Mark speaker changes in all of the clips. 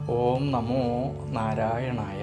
Speaker 1: ഓം നമോ നാരായണായ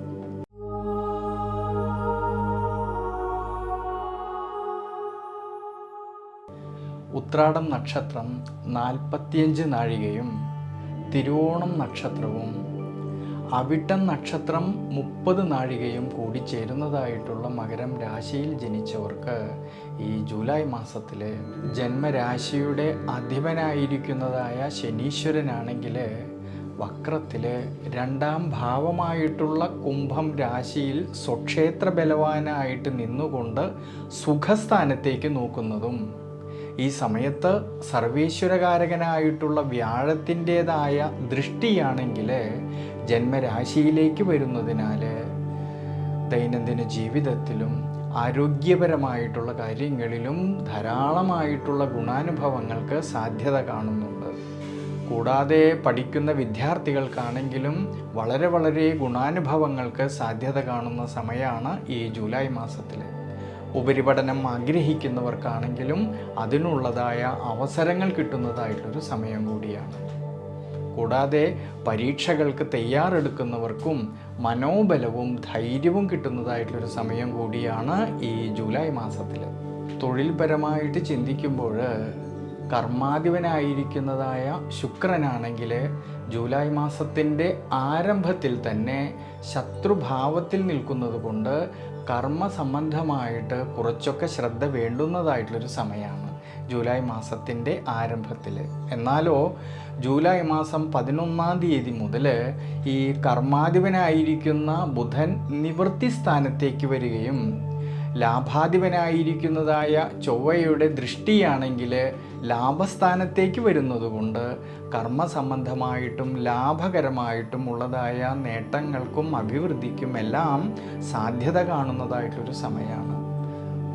Speaker 1: ഉത്രാടം നക്ഷത്രം നാൽപ്പത്തിയഞ്ച് നാഴികയും തിരുവോണം നക്ഷത്രവും അവിട്ടം നക്ഷത്രം മുപ്പത് നാഴികയും കൂടി ചേരുന്നതായിട്ടുള്ള മകരം രാശിയിൽ ജനിച്ചവർക്ക് ഈ ജൂലൈ മാസത്തിലെ ജന്മരാശിയുടെ അധിപനായിരിക്കുന്നതായ ശനീശ്വരനാണെങ്കിൽ വക്രത്തിൽ രണ്ടാം ഭാവമായിട്ടുള്ള കുംഭം രാശിയിൽ സ്വക്ഷേത്ര ബലവാനായിട്ട് നിന്നുകൊണ്ട് സുഖസ്ഥാനത്തേക്ക് നോക്കുന്നതും ഈ സമയത്ത് സർവേശ്വരകാരകനായിട്ടുള്ള വ്യാഴത്തിന്റെതായ ദൃഷ്ടിയാണെങ്കിൽ ജന്മരാശിയിലേക്ക് വരുന്നതിനാൽ ദൈനംദിന ജീവിതത്തിലും ആരോഗ്യപരമായിട്ടുള്ള കാര്യങ്ങളിലും ധാരാളമായിട്ടുള്ള ഗുണാനുഭവങ്ങൾക്ക് സാധ്യത കാണുന്നുണ്ട്. കൂടാതെ പഠിക്കുന്ന വിദ്യാർത്ഥികൾക്കാണെങ്കിലും വളരെ വളരെ ഗുണാനുഭവങ്ങൾക്ക് സാധ്യത കാണുന്ന സമയമാണ് ഈ ജൂലൈ മാസത്തിൽ ഉപരിപഠനം ആഗ്രഹിക്കുന്നവർക്കാണെങ്കിലും അതിനുള്ളതായ അവസരങ്ങൾ കിട്ടുന്നതായിട്ടൊരു സമയം കൂടിയാണ്. കൂടാതെ പരീക്ഷകൾക്ക് തയ്യാറെടുക്കുന്നവർക്കും മനോബലവും ധൈര്യവും കിട്ടുന്നതായിട്ടുള്ളൊരു സമയം കൂടിയാണ് ഈ ജൂലൈ മാസത്തിൽ തൊഴിൽപരമായിട്ട് ചിന്തിക്കുമ്പോൾ കർമാധിപനായിരിക്കുന്നതായ ശുക്രനാണെങ്കിൽ ജൂലൈ മാസത്തിന്റെ ആരംഭത്തിൽ തന്നെ ശത്രുഭാവത്തിൽ നിൽക്കുന്നത് കൊണ്ട് കർമ്മ സംബന്ധമായിട്ട് കുറച്ചൊക്കെ ശ്രദ്ധ വേണ്ടുന്നതായിട്ടുള്ളൊരു സമയമാണ് ജൂലൈ മാസത്തിന്റെ ആരംഭത്തിൽ എന്നാലോ ജൂലൈ മാസം പതിനൊന്നാം തീയതി മുതൽ ഈ കർമാധിപനായിരിക്കുന്ന ബുധൻ നിവൃത്തി സ്ഥാനത്തേക്ക് വരികയും ലാഭാധിപനായിരിക്കുന്നതായ ചൊവ്വയുടെ ദൃഷ്ടിയാണെങ്കിൽ ലാഭസ്ഥാനത്തേക്ക് വരുന്നതുകൊണ്ട് കർമ്മസംബന്ധമായിട്ടും ലാഭകരമായിട്ടും ഉള്ളതായ നേട്ടങ്ങൾക്കും അഭിവൃദ്ധിക്കും എല്ലാം സാധ്യത കാണുന്നതായിട്ടൊരു സമയമാണ്.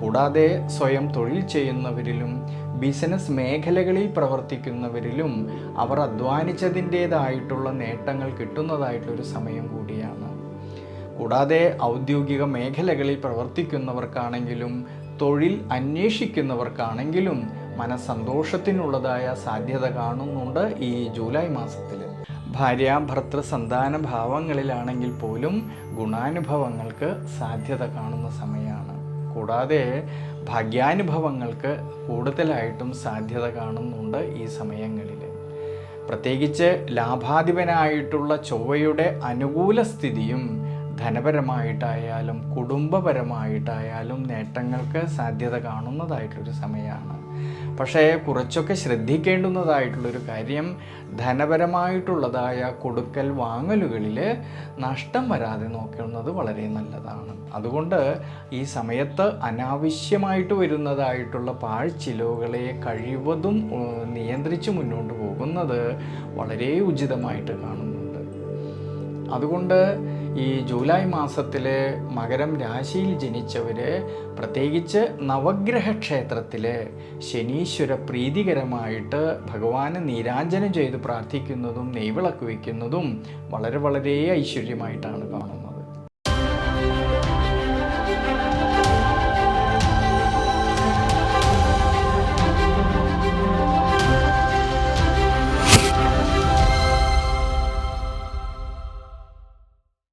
Speaker 1: കൂടാതെ സ്വയം തൊഴിൽ ചെയ്യുന്നവരിലും ബിസിനസ് മേഖലകളിൽ പ്രവർത്തിക്കുന്നവരിലും അവർ അധ്വാനിച്ചതിന്റേതായിട്ടുള്ള നേട്ടങ്ങൾ കിട്ടുന്നതായിട്ടൊരു സമയം കൂടിയാണ്. കൂടാതെ ഔദ്യോഗിക മേഖലകളിൽ പ്രവർത്തിക്കുന്നവർക്കാണെങ്കിലും തൊഴിൽ അന്വേഷിക്കുന്നവർക്കാണെങ്കിലും മനസ്സന്തോഷത്തിനുള്ളതായ സാധ്യത കാണുന്നുണ്ട് ഈ ജൂലൈ മാസത്തിൽ. ഭാര്യ ഭർത്തൃ സന്താന ഭാവങ്ങളിലാണെങ്കിൽ പോലും ഗുണാനുഭവങ്ങൾക്ക് സാധ്യത കാണുന്ന സമയമാണ് കൂടാതെ ഭാഗ്യാനുഭവങ്ങൾക്ക് കൂടുതലായിട്ടും സാധ്യത കാണുന്നുണ്ട് ഈ സമയങ്ങളിൽ. പ്രത്യേകിച്ച് ലാഭാധിപനായിട്ടുള്ള ചൊവ്വയുടെ അനുകൂല സ്ഥിതിയും ധനപരമായിട്ടായാലും കുടുംബപരമായിട്ടായാലും നേട്ടങ്ങൾക്ക് സാധ്യത കാണുന്നതായിട്ടൊരു സമയമാണ് പക്ഷേ കുറച്ചൊക്കെ ശ്രദ്ധിക്കേണ്ടുന്നതായിട്ടുള്ളൊരു കാര്യം ധനപരമായിട്ടുള്ളതായ കൊടുക്കൽ വാങ്ങലുകളിൽ നഷ്ടം വരാതെ നോക്കുന്നത് വളരെ നല്ലതാണ്. അതുകൊണ്ട് ഈ സമയത്ത് അനാവശ്യമായിട്ട് വരുന്നതായിട്ടുള്ള പാഴ്ചിലവുകളെ കഴിവതും നിയന്ത്രിച്ച് മുന്നോട്ട് പോകുന്നത് വളരെ ഉചിതമായിട്ട് കാണുന്നുണ്ട്. അതുകൊണ്ട് ഈ ജൂലൈ മാസത്തിൽ മകരം രാശിയിൽ ജനിച്ചവർ പ്രത്യേകിച്ച് നവഗ്രഹ ക്ഷേത്രത്തിൽ ശനീശ്വര പ്രീതികരമായിട്ട് ഭഗവാന് നീരാഞ്ജനം ചെയ്ത് പ്രാർത്ഥിക്കുന്നതും നെയ്വിളക്ക് വയ്ക്കുന്നതും വളരെ വളരെ ഐശ്വര്യമായിട്ടാണ് കാണുന്നത്.